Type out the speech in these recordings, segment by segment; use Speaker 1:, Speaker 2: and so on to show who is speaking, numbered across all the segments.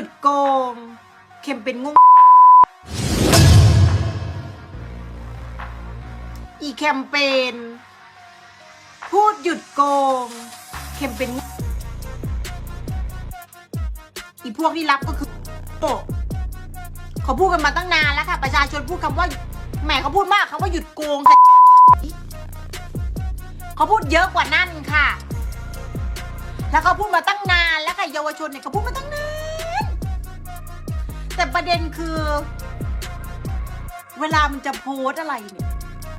Speaker 1: ยุดโกง เข็มเป็นงงอีแคมเปญพูดหยุดโกง เข็มเป็นอีพวกที่รับก็คือโง่เขาพูดกันมาตั้งนานแล้วค่ะ ประชาชนพูดคำว่าแหมเขาพูดมากคำว่าหยุดโกงแต่เขาพูดเยอะกว่านั่นค่ะ แล้วเขาพูดมาตั้งนานแล้วค่ะเยาวชนเนี่ยเขาพูดมาตั้งนาน แต่ประเด็นคือ เวลามันจะโพสอะไรเนี่ย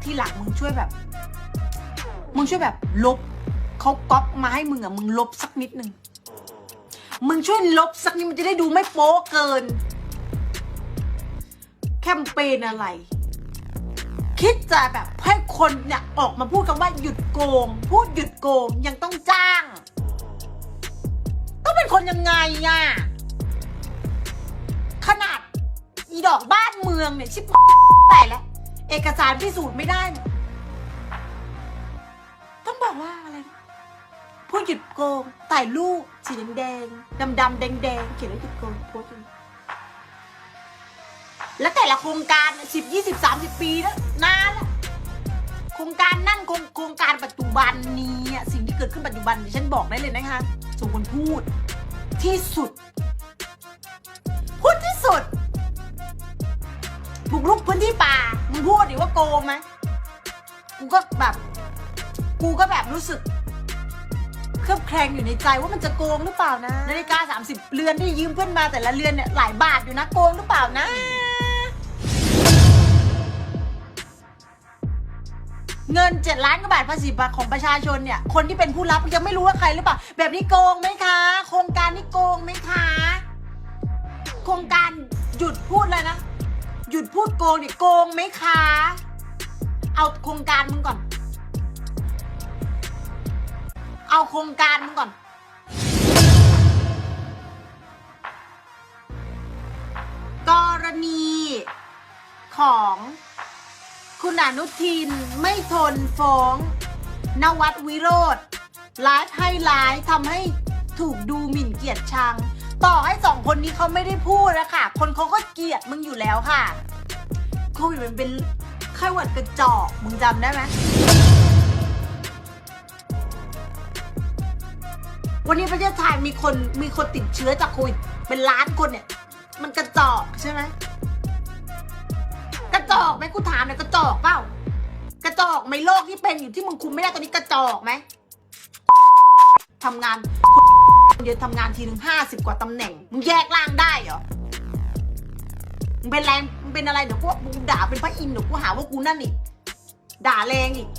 Speaker 1: ที่หลังมึงช่วยแบบ มึงช่วยแบบลบเขาก๊อปมาให้มึงอะมึงลบสักนิดนึงมึงช่วยลบสักนิดมันจะได้ดูไม่โป๊เกิน แคมเปญอะไร คิดจะแบบให้คนเนี่ยออกมาพูดคำว่าหยุดโกง พูดหยุดโกงยังต้องจ้าง ต้องเป็นคนยังไงอะ นาดอีดอกบ้านเมืองเนี่ยชิบแต่แล้วเอกสารพิสูจน์ไม่ได้เนี่ยต้องบอกว่าอะไรนะพูดหยุดโกงถ่ายรูปสีแดงดำดำๆแดงแดงๆเขียนว่าหยุดโกงโพสต์อย่แล้วแต่ละโครงการสิบยี่สิบสามสิบปีแล้วนานแล้วโครงการนั่นโครงการปัจจุบันนี้สิ่งที่เกิดขึ้นปัจจุบันดิฉันบอกได้เลยนะคะสมควรพูดที่สุด รุกพื้นที่ป่า มึงพูดดิว่าโกงไหมกูก็แบบ กูก็แบบรู้สึกเครือบแคลงอยู่ในใจว่ามันจะโกงหรือเปล่านะนาฬิกาสามสิบเรือนที่ยืมเพื่อนมาแต่ละเรือนเนี่ยหลายบาทอยู่นะโกงหรือเปล่านะ เงินเจ็ดล้านกว่าบาทภาษีของประชาชนเนี่ย คนที่เป็นผู้รับยังไม่รู้ว่าใครหรือเปล่า แบบนี้โกงไหมคะ โครงการนี้โกงไหมคะ โครงการหยุดพูดเลยนะ หยุดพูดโกงเนี่ยโกงไหมคะ เอาโครงการมึงก่อน เอาโครงการมึงก่อน กรณีของคุณอนุทินไม่ทนฟ้อง นวัดวิโรธไลฟ์ให้ไลฟ์ทำให้ถูกดูหมิ่นเกียรติชัง ต่อให้สองคนนี้เขาไม่ได้พูดนะค่ะ คนเขาก็เกลียดมึงอยู่แล้วค่ะโควิดมันเป็นไข้หวัดกระจอกมึงจำได้ไหมวันนี้ประเทศไทยมีคนมีคนติดเชื้อจากโควิดเป็นล้านคนเนี่ย มันกระจอกใช่ไหมกระจอกไหมกูถามหน่อยกระจอกเปล่ากระจอกไหมโรคที่เป็นอยู่ที่มึงคุมไม่ได้ตอนนี้กระจอกไหมทำงาน เดี๋ยวทำงานทีหนึ่งห้าสิบกว่าตำแหน่ง มึงแยกร่างได้เหรอ มึงเป็นแรงมึงเป็นอะไรเดี๋ยวกูมึงด่าเป็นพระอินทร์เดี๋ยวกูหาว่ากูนั่นอีก ด่าแรงอีก